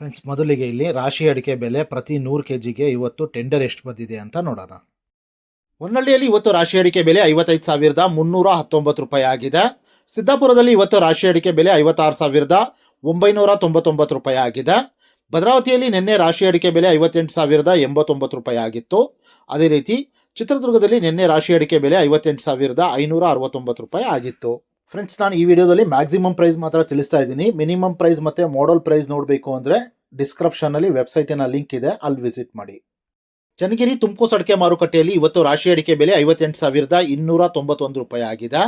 Friends ಮೊದಲಿಗೆ ಇಲ್ಲಿ ರಾಶಿ ಅಡಿಕೆ ಬೆಲೆ ಪ್ರತಿ ನೂರು ಕೆ ಜಿಗೆ ಇವತ್ತು ಟೆಂಡರ್ ಎಷ್ಟು ಬಂದಿದೆ ಅಂತ ನೋಡೋಣ. ಹೊನ್ನಳ್ಳಿಯಲ್ಲಿ ಇವತ್ತು ರಾಶಿ ಅಡಿಕೆ ಬೆಲೆ ಐವತ್ತೈದು ಸಾವಿರದ ಮುನ್ನೂರ ಹತ್ತೊಂಬತ್ತು ರೂಪಾಯಿ ಆಗಿದೆ. ಸಿದ್ದಾಪುರದಲ್ಲಿ ಇವತ್ತು ರಾಶಿ ಅಡಿಕೆ ಬೆಲೆ ಐವತ್ತಾರು ಸಾವಿರದ ಒಂಬೈನೂರ ತೊಂಬತ್ತೊಂಬತ್ತು ರೂಪಾಯಿ ಆಗಿದೆ. ಭದ್ರಾವತಿಯಲ್ಲಿ ನಿನ್ನೆ ರಾಶಿ ಅಡಿಕೆ ಬೆಲೆ ಐವತ್ತೆಂಟು ಸಾವಿರದ ಎಂಬತ್ತೊಂಬತ್ತು ರೂಪಾಯಿ ಆಗಿತ್ತು. ಅದೇ ರೀತಿ ಚಿತ್ರದುರ್ಗದಲ್ಲಿ ನಿನ್ನೆ ರಾಶಿ ಅಡಿಕೆ ಬೆಲೆ ಐವತ್ತೆಂಟು ಸಾವಿರದ ಐನೂರ ಅರವತ್ತೊಂಬತ್ತು ರೂಪಾಯಿ ಆಗಿತ್ತು. ಫ್ರೆಂಡ್ಸ್ ನಾನು ಈ ವಿಡಿಯೋದಲ್ಲಿ ಮ್ಯಾಕ್ಸಿಮಮ್ ಪ್ರೈಸ್ ಮಾತ್ರ ತಿಳಿಸ್ತಾ ಇದ್ದೀನಿ. ಮಿನಿಮಮ್ ಪ್ರೈಸ್ ಮತ್ತು ಮಾಡಲ್ ಪ್ರೈಸ್ ನೋಡಬೇಕು ಅಂದರೆ ಡಿಸ್ಕ್ರಿಪ್ಷನಲ್ಲಿ ವೆಬ್ಸೈಟಿನ ಲಿಂಕ್ ಇದೆ. ಅಲ್ಲಿ ವಿಸಿಟ್ ಮಾಡಿ. ಚನ್ನಗಿರಿ ತುಮಕೂರು ಅಡಿಕೆ ಮಾರುಕಟ್ಟೆಯಲ್ಲಿ ಇವತ್ತು ರಾಶಿ ಅಡಿಕೆ ಬೆಲೆ ಐವತ್ತೆಂಟು ಸಾವಿರದ ಇನ್ನೂರ ತೊಂಬತ್ತೊಂದು ರೂಪಾಯಿ ಆಗಿದೆ.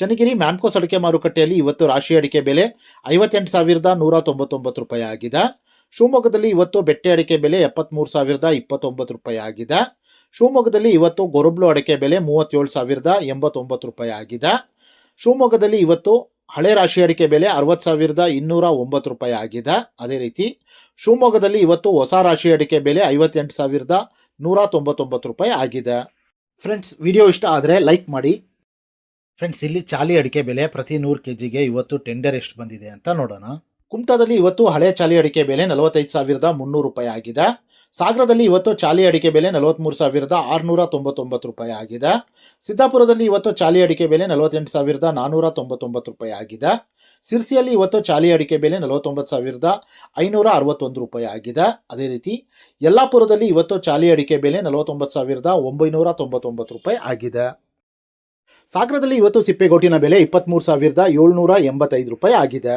ಚನ್ನಗಿರಿ ಮ್ಯಾನ್ಕೋಸ್ ಅಡಿಕೆ ಮಾರುಕಟ್ಟೆಯಲ್ಲಿ ಇವತ್ತು ರಾಶಿ ಅಡಿಕೆ ಬೆಲೆ ಐವತ್ತೆಂಟು ಸಾವಿರದ ನೂರ ತೊಂಬತ್ತೊಂಬತ್ತು ರೂಪಾಯಿ ಆಗಿದೆ. ಶಿವಮೊಗ್ಗದಲ್ಲಿ ಇವತ್ತು ಬೆಟ್ಟೆ ಅಡಿಕೆ ಬೆಲೆ ಎಪ್ಪತ್ತ್ಮೂರು ಸಾವಿರದ ಇಪ್ಪತ್ತೊಂಬತ್ತು ರೂಪಾಯಿ ಆಗಿದೆ. ಶಿವಮೊಗ್ಗದಲ್ಲಿ ಇವತ್ತು ಗೊರಬ್ಲು ಅಡಿಕೆ ಬೆಲೆ ಮೂವತ್ತೇಳು ಸಾವಿರದ ಎಂಬತ್ತೊಂಬತ್ತು ರೂಪಾಯಿ ಆಗಿದೆ. ಶಿವಮೊಗ್ಗದಲ್ಲಿ ಇವತ್ತು ಹಳೆ ರಾಶಿ ಅಡಿಕೆ ಬೆಲೆ ಅರವತ್ತು ಸಾವಿರದ ಇನ್ನೂರ ಒಂಬತ್ತು ರೂಪಾಯಿ ಆಗಿದೆ. ಅದೇ ರೀತಿ ಶಿವಮೊಗ್ಗದಲ್ಲಿ ಇವತ್ತು ಹೊಸ ರಾಶಿ ಅಡಿಕೆ ಬೆಲೆ ಐವತ್ತೆಂಟು ಸಾವಿರದ ನೂರ ತೊಂಬತ್ತೊಂಬತ್ತು ರೂಪಾಯಿ ಆಗಿದೆ. ಫ್ರೆಂಡ್ಸ್ ವಿಡಿಯೋ ಇಷ್ಟ ಆದರೆ ಲೈಕ್ ಮಾಡಿ. ಫ್ರೆಂಡ್ಸ್ ಇಲ್ಲಿ ಚಾಲಿ ಅಡಿಕೆ ಬೆಲೆ ಪ್ರತಿ ನೂರು ಕೆ ಜಿಗೆ ಇವತ್ತು ಟೆಂಡರ್ ಎಷ್ಟು ಬಂದಿದೆ ಅಂತ ನೋಡೋಣ. ಕುಮಟಾದಲ್ಲಿ ಇವತ್ತು ಹಳೆ ಚಾಲಿ ಅಡಿಕೆ ಬೆಲೆ ನಲವತ್ತೈದು ಸಾವಿರದ ಮುನ್ನೂರು ರೂಪಾಯಿ ಆಗಿದೆ. ಸಾಗರದಲ್ಲಿ ಇವತ್ತು ಚಾಲಿ ಅಡಿಕೆ ಬೆಲೆ ನಲವತ್ತ್ಮೂರು ಸಾವಿರದ ಆರುನೂರ ತೊಂಬತ್ತೊಂಬತ್ತು ರೂಪಾಯಿ ಆಗಿದೆ. ಸಿದ್ದಾಪುರದಲ್ಲಿ ಇವತ್ತು ಚಾಲಿ ಅಡಿಕೆ ಬೆಲೆ ನಲವತ್ತೆಂಟು ಸಾವಿರದ ನಾನ್ನೂರ ತೊಂಬತ್ತೊಂಬತ್ತು ರೂಪಾಯಿ ಆಗಿದೆ. ಸಿರ್ಸಿಯಲ್ಲಿ ಇವತ್ತು ಚಾಲಿ ಅಡಿಕೆ ಬೆಲೆ ನಲವತ್ತೊಂಬತ್ತು ಸಾವಿರದ ಐನೂರ ಅರವತ್ತೊಂದು ರೂಪಾಯಿ ಆಗಿದೆ. ಅದೇ ರೀತಿ ಯಲ್ಲಾಪುರದಲ್ಲಿ ಇವತ್ತು ಚಾಲಿ ಅಡಿಕೆ ಬೆಲೆ ನಲವತ್ತೊಂಬತ್ತು ಸಾವಿರದ ಒಂಬೈನೂರ ತೊಂಬತ್ತೊಂಬತ್ತು ರೂಪಾಯಿ ಆಗಿದೆ. ಸಾಗರದಲ್ಲಿ ಇವತ್ತು ಸಿಪ್ಪೆಗೋಟಿನ ಬೆಲೆ ಇಪ್ಪತ್ತ್ಮೂರು ಸಾವಿರದ ಏಳ್ನೂರ ಎಂಬತ್ತೈದು ರೂಪಾಯಿ ಆಗಿದೆ.